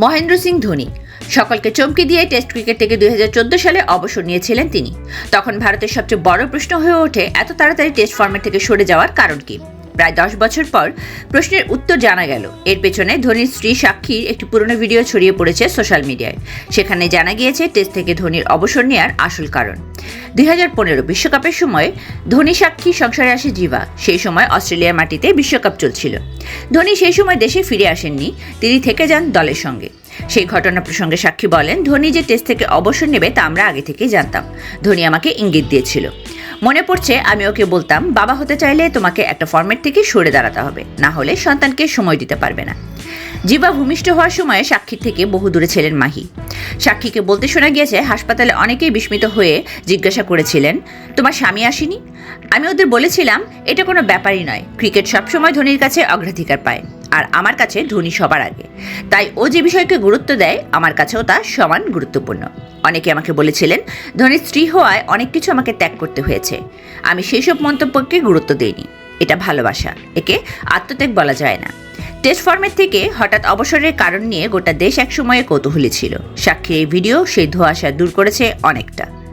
মহেন্দ্র সিং ধোনি। সকলকে চমকে দিয়ে টেস্ট ক্রিকেট থেকে দুই হাজার চোদ্দ সালে অবসর নিয়েছিলেন তিনি। তখন ভারতের সবচেয়ে বড় প্রশ্ন হয়ে ওঠে, এত তাড়াতাড়ি টেস্ট ফর্মেট থেকে সরে যাওয়ার কারণ কি? প্রায় দশ বছর পর প্রশ্নের উত্তর জানা গেল। এর পেছনে ধোনির স্ত্রী সাক্ষীর একটি পুরনো ভিডিও ছড়িয়ে পড়েছে সোশ্যাল মিডিয়ায়। সেখানে জানা গিয়েছে, টেস্ট থেকে ধোনির অবসর নেওয়ার আসল কারণ। দুই হাজার পনেরো বিশ্বকাপের সময় ধোনি সাক্ষী সংসারে আসে জিভা। সেই সময় অস্ট্রেলিয়ার মাটিতে বিশ্বকাপ চলছিল। ধোনি সেই সময় দেশে ফিরে আসেননি, তিনি থেকে যান দলের সঙ্গে। সেই ঘটনা প্রসঙ্গে সাক্ষী বলেন, ধোনি যে টেস্ট থেকে অবসর নেবে তা আমরা আগে থেকেই জানতাম। ধোনি আমাকে ইঙ্গিত দিয়েছিল। মনে পড়ছে, আমি ওকে বলতাম, বাবা হতে চাইলে তোমাকে একটা ফর্মেট থেকে সরে দাঁড়াতে হবে। না হলে সন্তানকে সময় দিতে পারবে না। জিবা ভূমিষ্ঠ হওয়ার সময় সাক্ষীর থেকে বহু দূরে ছিলেন মাহি। সাক্ষীকে বলতে শোনা গিয়েছে, হাসপাতালে অনেকেই বিস্মিত হয়ে জিজ্ঞাসা করেছিলেন, তোমার স্বামী আসেনি? আমি ওদের বলেছিলাম, এটা কোনো ব্যাপারই নয়। ক্রিকেট সবসময় ধোনির কাছে অগ্রাধিকার পায়। আর আমার কাছে ধোনি সবার আগে। তাই ও যে বিষয়কে গুরুত্ব দেয়, আমার কাছেও তা সমান গুরুত্বপূর্ণ। অনেকে আমাকে বলেছিলেন, ধোনির স্ত্রী হওয়ায় অনেক কিছু আমাকে ত্যাগ করতে হয়েছে। আমি সেই সব মন্তব্যকে গুরুত্ব দিইনি। এটা ভালোবাসা। একে আত্মত্যাগ বলা যায় না। টেস্ট ফর্মেট থেকে হঠাৎ অবসরের কারণ নিয়ে গোটা দেশ একসময়ে কৌতূহলী ছিল। সাক্ষীর এই ভিডিও সেই ধোঁয়াশা দূর করেছে অনেকটা।